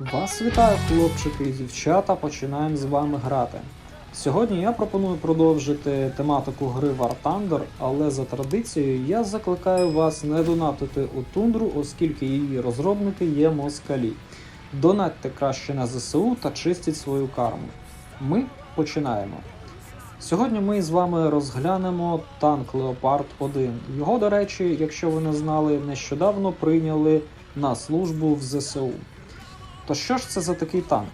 Вас вітаю, хлопчики і дівчата. Починаємо з вами грати. Сьогодні я пропоную продовжити тематику гри War Thunder, але за традицією я закликаю вас не донатити у тундру, оскільки її розробники є москалі. Донатьте краще на ЗСУ та чистіть свою карму. Ми починаємо. Сьогодні ми з вами розглянемо танк Leopard 1. Його, до речі, якщо ви не знали, нещодавно прийняли на службу в ЗСУ. То що ж це за такий танк?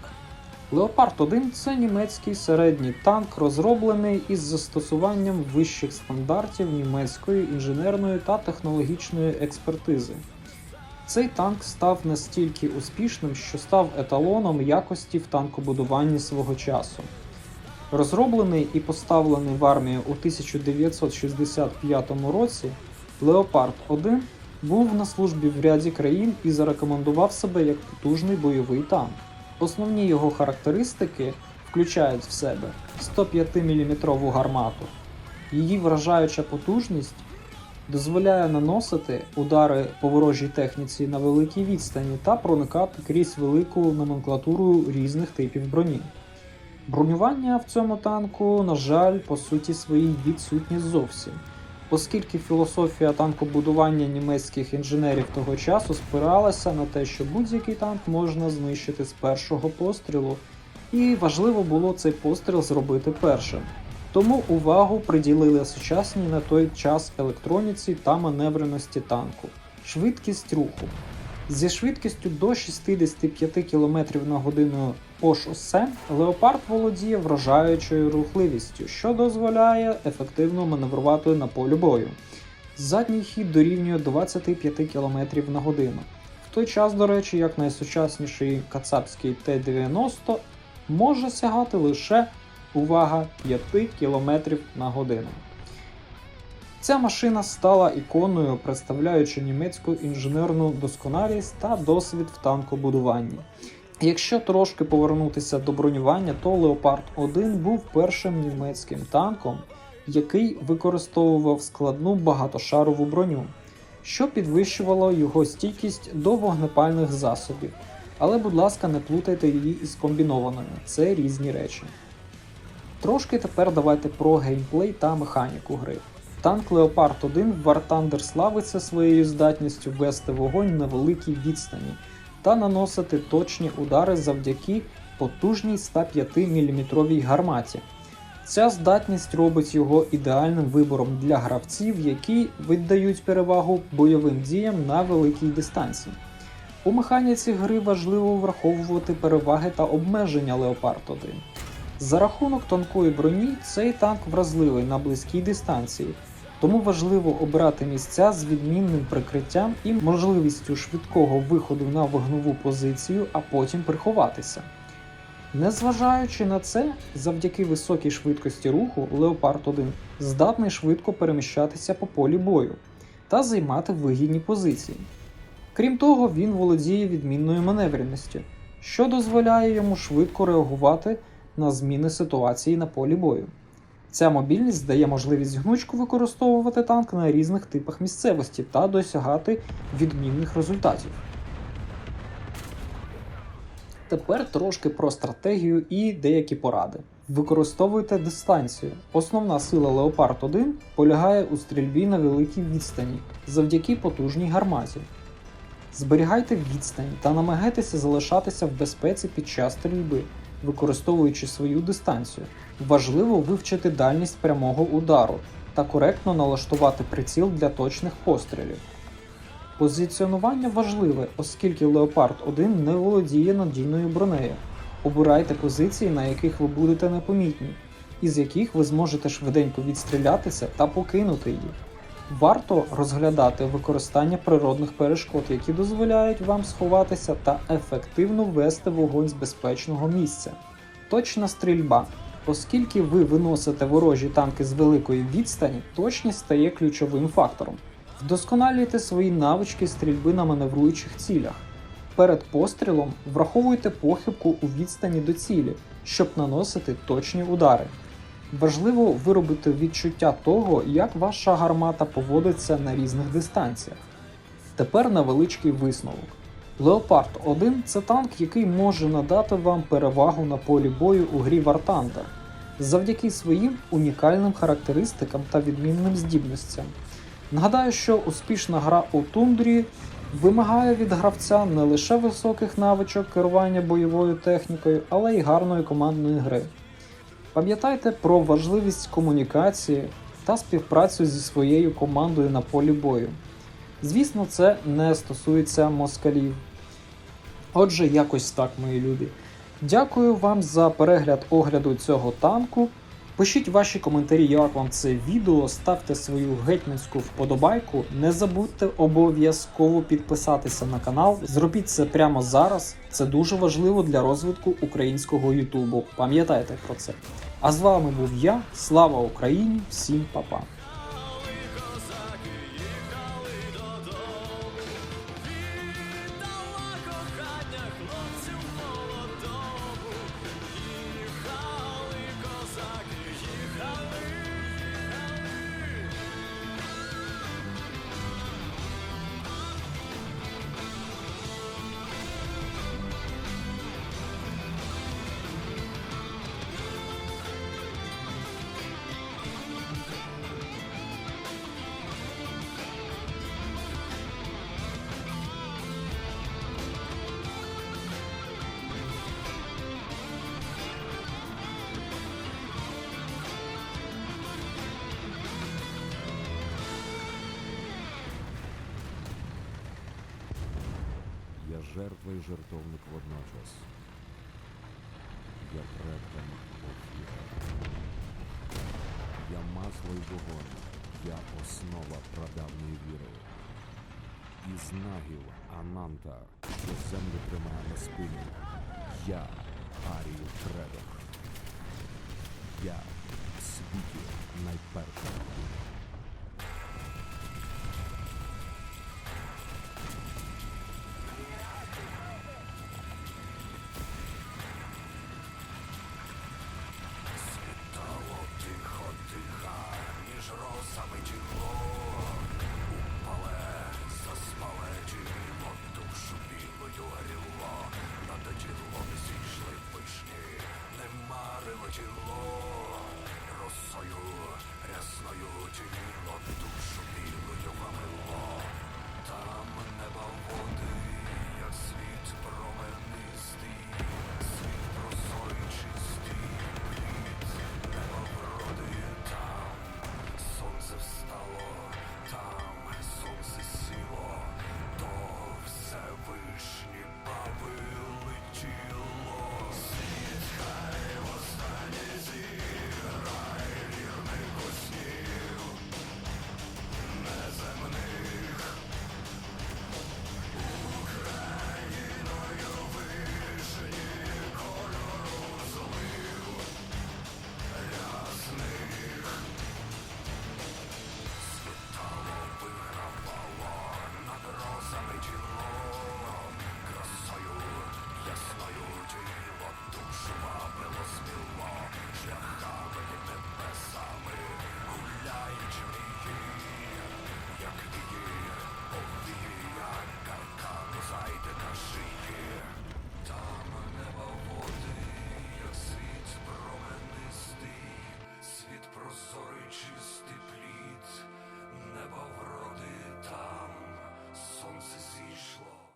Leopard 1 це німецький середній танк, розроблений із застосуванням вищих стандартів німецької інженерної та технологічної експертизи. Цей танк став настільки успішним, що став еталоном якості в танкобудуванні свого часу. Розроблений і поставлений в армію у 1965 році, Leopard 1 був на службі в ряді країн і зарекомендував себе як потужний бойовий танк. Основні його характеристики включають в себе 105 мм гармату. Її вражаюча потужність дозволяє наносити удари по ворожій техніці на великій відстані та проникати крізь велику номенклатуру різних типів броні. Бронювання в цьому танку, на жаль, по суті своїй відсутнє зовсім, оскільки філософія танкобудування німецьких інженерів того часу спиралася на те, що будь-який танк можна знищити з першого пострілу, і важливо було цей постріл зробити першим. Тому увагу приділили сучасній на той час електроніці та маневреності танку, швидкість руху. Зі швидкістю до 65 км на годину по шосе Леопард володіє вражаючою рухливістю, що дозволяє ефективно маневрувати на полі бою. Задній хід дорівнює 25 км на годину. В той час, до речі, як найсучасніший кацапський Т-90 може сягати лише увага 5 км на годину. Ця машина стала іконою, представляючи німецьку інженерну досконалість та досвід в танкобудуванні. Якщо трошки повернутися до бронювання, то Leopard 1 був першим німецьким танком, який використовував складну багатошарову броню, що підвищувало його стійкість до вогнепальних засобів. Але, будь ласка, не плутайте її із комбінованими, це різні речі. Трошки тепер давайте про геймплей та механіку гри. Танк Leopard 1 в War Thunder славиться своєю здатністю вести вогонь на великій відстані та наносити точні удари завдяки потужній 105 мм гарматі. Ця здатність робить його ідеальним вибором для гравців, які віддають перевагу бойовим діям на великій дистанції. У механіці гри важливо враховувати переваги та обмеження Leopard 1. За рахунок тонкої броні цей танк вразливий на близькій дистанції, тому важливо обирати місця з відмінним прикриттям і можливістю швидкого виходу на вогнову позицію, а потім приховатися. Незважаючи на це, завдяки високій швидкості руху Leopard 1 здатний швидко переміщатися по полі бою та займати вигідні позиції. Крім того, він володіє відмінною маневреністю, що дозволяє йому швидко реагувати на зміни ситуації на полі бою. Ця мобільність дає можливість гнучко використовувати танк на різних типах місцевості та досягати відмінних результатів. Тепер трошки про стратегію і деякі поради. Використовуйте дистанцію. Основна сила Leopard 1 полягає у стрільбі на великій відстані завдяки потужній гарматі. Зберігайте відстань та намагайтеся залишатися в безпеці під час стрільби, використовуючи свою дистанцію. Важливо вивчити дальність прямого удару та коректно налаштувати приціл для точних пострілів. Позиціонування важливе, оскільки Leopard 1 не володіє надійною бронею. Обирайте позиції, на яких ви будете непомітні, із яких ви зможете швиденько відстрілятися та покинути їх. Варто розглядати використання природних перешкод, які дозволяють вам сховатися та ефективно вести вогонь з безпечного місця. Точна стрільба. Оскільки ви виносите ворожі танки з великої відстані, точність стає ключовим фактором. Вдосконалюйте свої навички стрільби на маневруючих цілях. Перед пострілом враховуйте похибку у відстані до цілі, щоб наносити точні удари. Важливо виробити відчуття того, як ваша гармата поводиться на різних дистанціях. Тепер невеличкий висновок. Леопард 1 це танк, який може надати вам перевагу на полі бою у грі War Thunder завдяки своїм унікальним характеристикам та відмінним здібностям. Нагадаю, що успішна гра у тундрі вимагає від гравця не лише високих навичок керування бойовою технікою, але й гарної командної гри. Пам'ятайте про важливість комунікації та співпрацю зі своєю командою на полі бою. Звісно, це не стосується москалів. Отже, якось так, мої любі. Дякую вам за перегляд огляду цього танку. Пишіть ваші коментарі, як вам це відео, ставте свою гетьманську вподобайку. Не забудьте обов'язково підписатися на канал. Зробіть це прямо зараз. Це дуже важливо для розвитку українського Ютубу. Пам'ятайте про це. А з вами був я. Слава Україні! Всім па-па! Я жертва і жертовник водночас. Я предкам Офіра. Я масло й вогонь, я основа прадавньої віри. Із нагів Ананта, що землю тримає на спині. Я Арію Кредок. Я в світі найперша. тіло росою рясною тіло душу білою вамило, там неба води, як світ промен.